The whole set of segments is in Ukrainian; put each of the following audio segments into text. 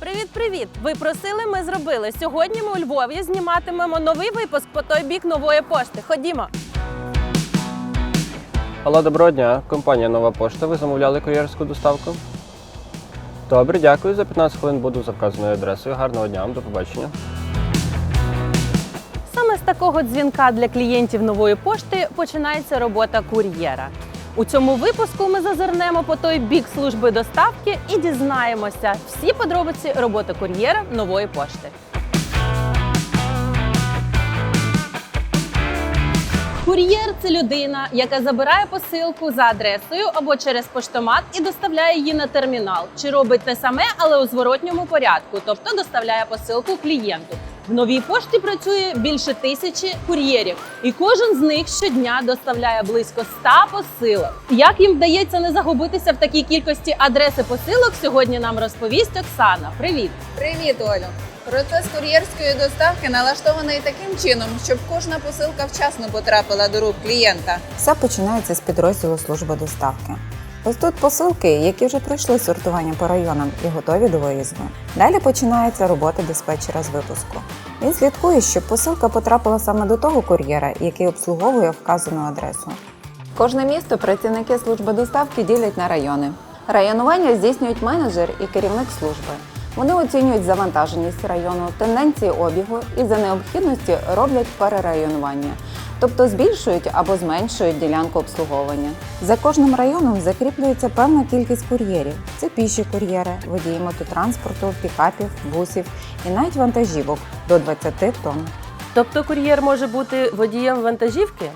Привіт, привіт! Ви просили, ми зробили. Сьогодні ми у Львові зніматимемо новий випуск по той бік нової пошти. Ходімо. Алло, доброго дня. Компанія Нова Пошта. Ви замовляли кур'єрську доставку? Добре, дякую. За 15 хвилин буду за вказаною адресою. Гарного дня, вам, до побачення. Саме з такого дзвінка для клієнтів нової пошти починається робота кур'єра. У цьому випуску ми зазирнемо по той бік служби доставки і дізнаємося всі подробиці роботи кур'єра нової пошти. Кур'єр це людина, яка забирає посилку за адресою або через поштомат і доставляє її на термінал. Чи робить те саме, але у зворотньому порядку, тобто доставляє посилку клієнту. В новій пошті працює більше тисячі кур'єрів, і кожен з них щодня доставляє близько 100 посилок. Як їм вдається не загубитися в такій кількості адреси посилок, сьогодні нам розповість Оксана. Привіт! Привіт, Олю! Процес кур'єрської доставки налаштований таким чином, щоб кожна посилка вчасно потрапила до рук клієнта. Все починається з підрозділу служби доставки. Ось тут посилки, які вже пройшли сортування по районам і готові до виїзду. Далі починається робота диспетчера з випуску. Він слідкує, щоб посилка потрапила саме до того кур'єра, який обслуговує вказану адресу. Кожне місто працівники служби доставки ділять на райони. Районування здійснюють менеджер і керівник служби. Вони оцінюють завантаженість району, тенденції обігу і за необхідності роблять перерайонування, тобто збільшують або зменшують ділянку обслуговування. За кожним районом закріплюється певна кількість кур'єрів. Це піші кур'єри, водії мототранспорту, пікапів, бусів і навіть вантажівок до 20 тонн. Тобто кур'єр може бути водієм вантажівки?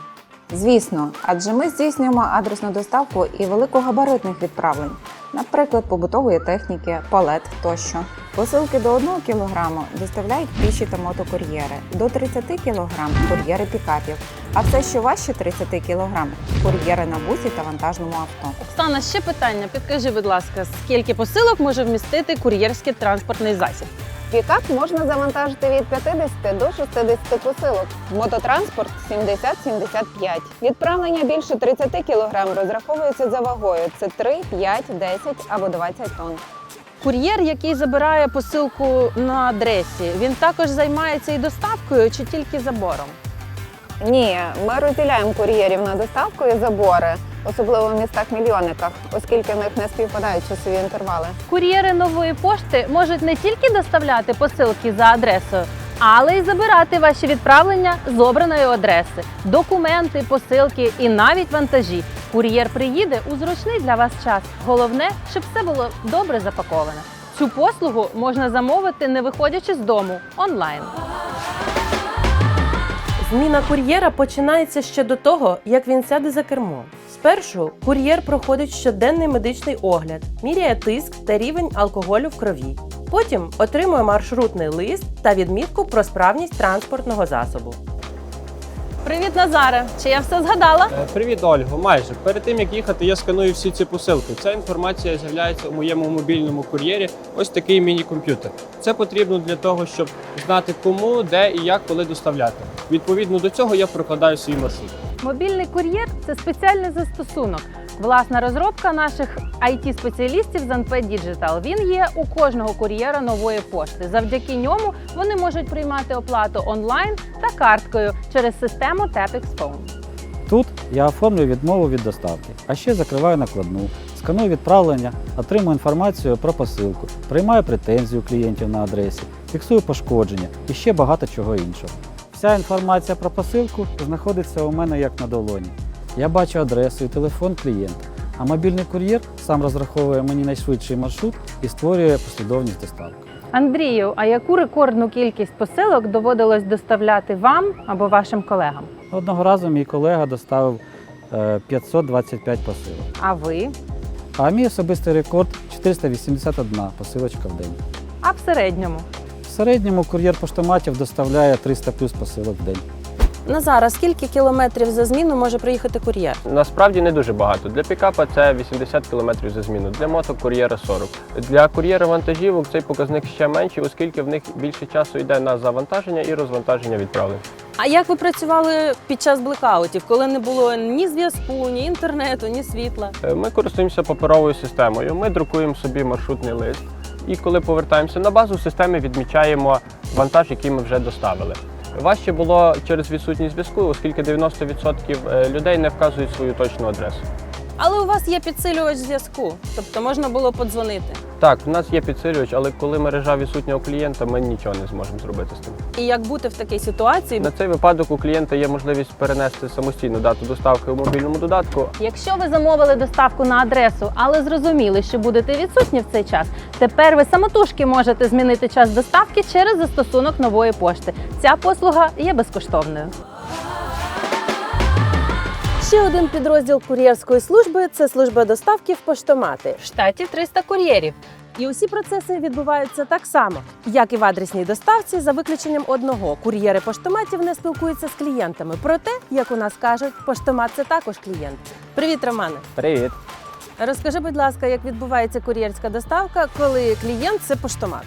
Звісно, адже ми здійснюємо адресну доставку і великогабаритних відправлень, наприклад, побутової техніки, палет тощо. Посилки до 1 кг доставляють піші та мотокур'єри, до 30 кг кур'єри пікапів, а все, що важче 30 кг кур'єри на бусі та вантажному авто. Оксана, ще питання. Підкажи, будь ласка, скільки посилок може вмістити кур'єрський транспортний засіб? Пікап можна завантажити від 50 до 60 посилок. Мототранспорт 70-75. Відправлення більше 30 кг розраховується за вагою. Це 3, 5, 10 або 20 тонн. Кур'єр, який забирає посилку на адресі, він також займається і доставкою чи тільки забором? Ні, ми розділяємо кур'єрів на доставку і забори, особливо в містах-мільйонниках, оскільки в них не співпадають часові інтервали. Кур'єри нової пошти можуть не тільки доставляти посилки за адресою, але й забирати ваші відправлення з обраної адреси, документи, посилки і навіть вантажі. Кур'єр приїде у зручний для вас час. Головне, щоб все було добре запаковане. Цю послугу можна замовити, не виходячи з дому онлайн. Зміна кур'єра починається ще до того, як він сяде за кермо. Спершу кур'єр проходить щоденний медичний огляд, міряє тиск та рівень алкоголю в крові. Потім отримує маршрутний лист та відмітку про справність транспортного засобу. Привіт, Назаре! Чи я все згадала? Е, Привіт, Ольго. Майже перед тим як їхати, я сканую всі ці посилки. Ця інформація з'являється у моєму мобільному кур'єрі. Ось такий міні-комп'ютер. Це потрібно для того, щоб знати кому, де і як коли доставляти. Відповідно до цього я прокладаю свій маршрут. Мобільний кур'єр це спеціальний застосунок. Власна розробка наших it спеціалістів з NP Digital. Він є у кожного кур'єра нової пошти. Завдяки ньому вони можуть приймати оплату онлайн та карткою через систему TapEx Phone. Тут я оформлюю відмову від доставки, а ще закриваю накладну, сканую відправлення, отримую інформацію про посилку, приймаю претензію клієнтів на адресі, фіксую пошкодження і ще багато чого іншого. Вся інформація про посилку знаходиться у мене як на долоні. Я бачу адресу і телефон клієнта, а мобільний кур'єр сам розраховує мені найшвидший маршрут і створює послідовність доставки. Андрію, а яку рекордну кількість посилок доводилось доставляти вам або вашим колегам? Одного разу мій колега доставив е, 525 посилок. А ви? А мій особистий рекорд 481 посилочка в день. А в середньому? В середньому кур'єр поштоматів доставляє 300 плюс посилок в день. Назара, скільки кілометрів за зміну може приїхати кур'єр? Насправді не дуже багато. Для пікапа це 80 км за зміну, для мотокур'єра 40. Для кур'єра вантажівок цей показник ще менший, оскільки в них більше часу йде на завантаження і розвантаження відправлень. А як ви працювали під час блекаутів, коли не було ні зв'язку, ні інтернету, ні світла? Е, Ми користуємося паперовою системою. Ми друкуємо собі маршрутний лист. І коли повертаємося на базу, в системі відмічаємо вантаж, який ми вже доставили. Важче було через відсутність зв'язку, оскільки 90% е, людей не вказують свою точну адресу. Але у вас є підсилювач зв'язку, тобто можна було подзвонити. Так, в нас є підсилювач, але коли мережа відсутня у клієнта, ми нічого не зможемо зробити з тим. І як бути в такій ситуації? На цей випадок у клієнта є можливість перенести самостійну дату доставки у мобільному додатку. Якщо ви замовили доставку на адресу, але зрозуміли, що будете відсутні в цей час, тепер ви самотужки можете змінити час доставки через застосунок нової пошти. Ця послуга є безкоштовною. Ще один підрозділ кур'єрської служби це служба доставки в поштомати. В штаті 300 кур'єрів. І усі процеси відбуваються так само, як і в адресній доставці, за виключенням одного. Кур'єри поштоматів не спілкуються з клієнтами. Проте, як у нас кажуть, поштомат це також клієнт. Привіт, Романе. Привіт! Розкажи, будь ласка, як відбувається кур'єрська доставка, коли клієнт це поштомат.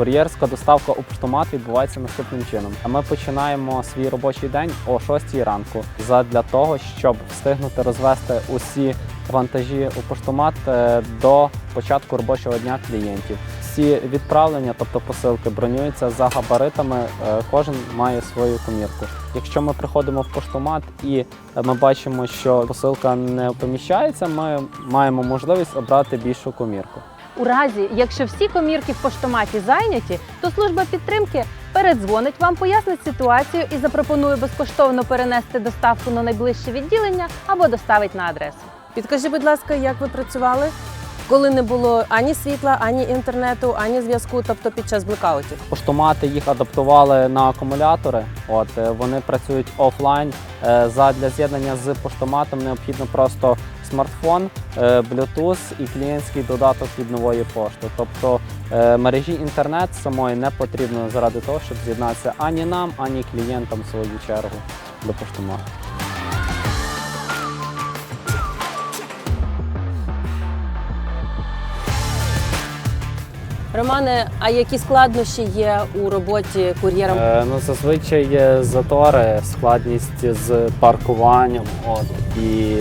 Кур'єрська доставка у поштомат відбувається наступним чином. Ми починаємо свій робочий день о 6 ранку задля того, щоб встигнути розвести усі вантажі у поштомат е, до початку робочого дня клієнтів. Всі відправлення, тобто посилки, бронюються за габаритами. е, Кожен має свою комірку. Якщо ми приходимо в поштомат і ми бачимо, що посилка не поміщається, ми маємо можливість обрати більшу комірку. У разі, якщо всі комірки в поштоматі зайняті, то служба підтримки передзвонить вам, пояснить ситуацію і запропонує безкоштовно перенести доставку на найближче відділення або доставить на адресу. Підкажи, будь ласка, як ви працювали, коли не було ані світла, ані інтернету, ані зв'язку, тобто під час блекаутів? Поштомати їх адаптували на акумулятори. От е, вони працюють офлайн. Е, Задля з'єднання з поштоматом необхідно просто смартфон, е, Bluetooth і клієнтський додаток від нової пошти. Тобто е, мережі інтернет самої не потрібно заради того, щоб з'єднатися ані нам, ані клієнтам в свою чергу до поштомату. Романе, а які складнощі є у роботі кур'єром? Е, ну, зазвичай є затори, складність з паркуванням. От, і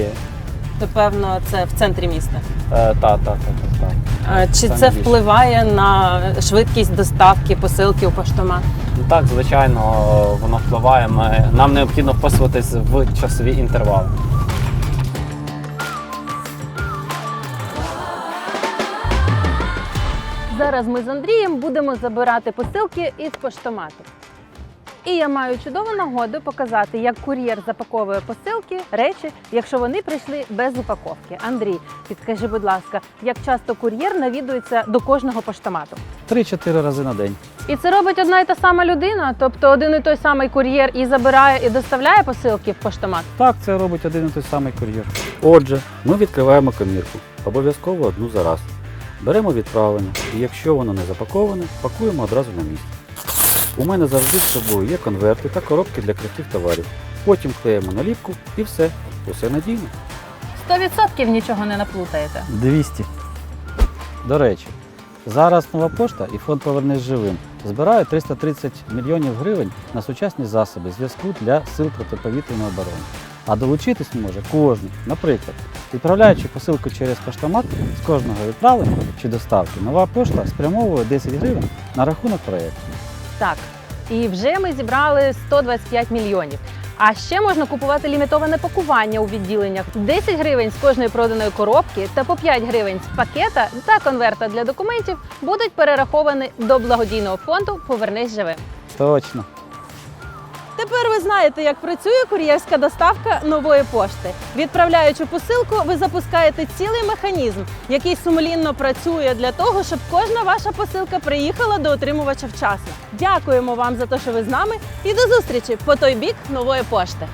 Напевно, це в центрі міста. е, та, та, та, та, та. А Чи це більше. впливає на швидкість доставки посилки у поштомат? Ну так, звичайно, воно впливає. Ми, нам необхідно вписуватись в часові інтервали. Зараз ми з Андрієм будемо забирати посилки із поштомату. І я маю чудову нагоду показати, як кур'єр запаковує посилки, речі, якщо вони прийшли без упаковки. Андрій, підкажи, будь ласка, як часто кур'єр навідується до кожного поштомату? 3-4 рази на день. І це робить одна і та сама людина, тобто один і той самий кур'єр і забирає і доставляє посилки в поштомат. Так, це робить один і той самий кур'єр. Отже, ми відкриваємо комірку, обов'язково одну за раз. Беремо відправлення, і якщо воно не запаковане, пакуємо одразу на місці. У мене завжди з собою є конверти та коробки для крихких товарів. Потім клеїмо наліпку і все. Усе надійно. 100% нічого не наплутаєте. 200. До речі, зараз нова пошта і фонд Повернись живим збирає 330 мільйонів гривень на сучасні засоби зв'язку для сил протиповітряної оборони. А долучитись може кожен. Наприклад, відправляючи посилку через поштомат з кожного відправлення чи доставки, нова пошта спрямовує 10 гривень на рахунок проєкту. Так, і вже ми зібрали 125 мільйонів. А ще можна купувати лімітоване пакування у відділеннях 10 гривень з кожної проданої коробки та по 5 гривень з пакета та конверта для документів будуть перераховані до благодійного фонду Повернись живим. Точно. Тепер ви знаєте, як працює кур'єрська доставка нової пошти. Відправляючи посилку, ви запускаєте цілий механізм, який сумлінно працює для того, щоб кожна ваша посилка приїхала до отримувача вчасно. Дякуємо вам за те, що ви з нами, і до зустрічі по той бік нової пошти.